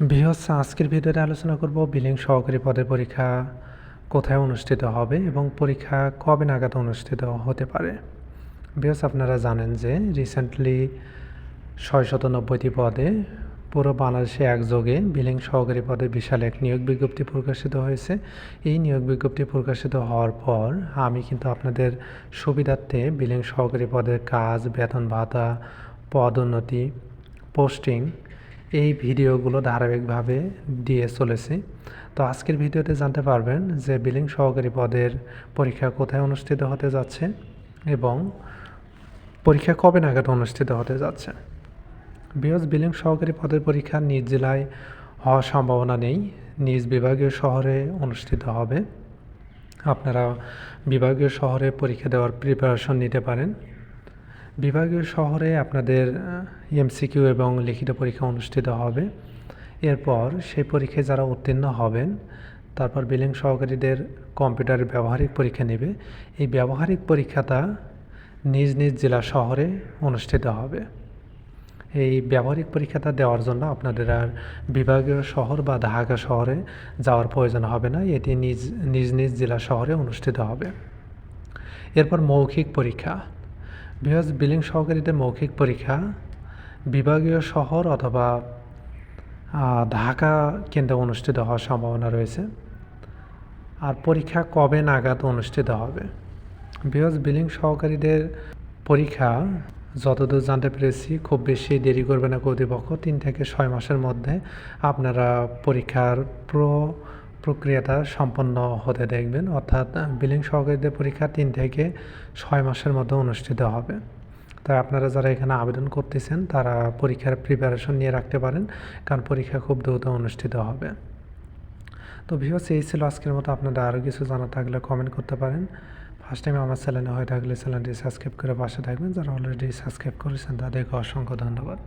বৃহৎ আজকের ভিডিওতে আলোচনা করব, বিলিং সহকারী পদের পরীক্ষা কোথায় অনুষ্ঠিত হবে এবং পরীক্ষা কবে নাগাদ অনুষ্ঠিত হতে পারে। বৃহৎ আপনারা জানেন যে রিসেন্টলি ছয়শত নব্বইটি পদে পুরো বাংলাদেশে একযোগে বিলিং সহকারী পদে বিশাল এক নিয়োগ বিজ্ঞপ্তি প্রকাশিত হয়েছে। এই নিয়োগ বিজ্ঞপ্তি প্রকাশিত হওয়ার পর আমি কিন্তু আপনাদের সুবিধার্থে বিলিং সহকারী পদের কাজ, বেতন ভাতা পদোন্নতি পোস্টিং এই ভিডিওগুলো ধারাবাহিকভাবে দিয়ে চলেছি। তো আজকের ভিডিওতে জানতে পারবেন যে বিলিং সহকারী পদের পরীক্ষা কোথায় অনুষ্ঠিত হতে যাচ্ছে এবং পরীক্ষা কবে নাগাদ অনুষ্ঠিত হতে যাচ্ছে। বিহজ বিলিং সহকারী পদের পরীক্ষা নিজ জেলায় হওয়ার সম্ভাবনা নেই, নিজ বিভাগীয় শহরে অনুষ্ঠিত হবে। আপনারা বিভাগীয় শহরে পরীক্ষা দেওয়ার প্রিপারেশন নিতে পারেন। বিভাগীয় শহরে আপনাদের এমসিকিউ এবং লিখিত পরীক্ষা অনুষ্ঠিত হবে। এরপর সেই পরীক্ষায় যারা উত্তীর্ণ হবেন, তারপর বিলিং সহকারীদের কম্পিউটারের ব্যবহারিক পরীক্ষা নেবে। এই ব্যবহারিক পরীক্ষাটা নিজ নিজ জেলা শহরে অনুষ্ঠিত হবে। এই ব্যবহারিক পরীক্ষাটা দেওয়ার জন্য আপনাদের আর বিভাগীয় শহর বা ঢাকা শহরে যাওয়ার প্রয়োজন হবে না, এটি নিজ নিজ নিজ জেলা শহরে অনুষ্ঠিত হবে। এরপর মৌখিক পরীক্ষা। বৃহৎ বিলিং সহকারীদের মৌখিক পরীক্ষা, বিভাগীয় শহর অথবা ঢাকা কেন্দ্রে অনুষ্ঠিত হওয়ার সম্ভাবনা রয়েছে। আর পরীক্ষা কবে নাগাদ অনুষ্ঠিত হবে? বৃহৎ বিলিং সহকারীদের পরীক্ষা, যতদূর জানতে পেরেছি, খুব বেশি দেরি করবে না কর্তৃপক্ষ। তিন থেকে ছয় মাসের মধ্যে আপনারা পরীক্ষার পুরো প্রক্রিয়াটা সম্পন্ন হতে দেখবেন। অর্থাৎ বিলিং সহকারীদের পরীক্ষা তিন থেকে ছয় মাসের মধ্যে অনুষ্ঠিত হবে। তাই আপনারা যারা এখানে আবেদন করতেছেন, তারা পরীক্ষার প্রিপারেশন নিয়ে রাখতে পারেন, কারণ পরীক্ষা খুব দ্রুত অনুষ্ঠিত হবে। তো ভিউস এই ছিল আজকের মতো। আপনাদের আরও কিছু জানা থাকলে কমেন্ট করতে পারেন। ফার্স্ট টাইম আমার চ্যানেলে হয়ে থাকলে চ্যানেলটি সাবস্ক্রাইব করে পাশে থাকবেন। যারা অলরেডি সাবস্ক্রাইব করেছেন, তাদেরকে অসংখ্য ধন্যবাদ।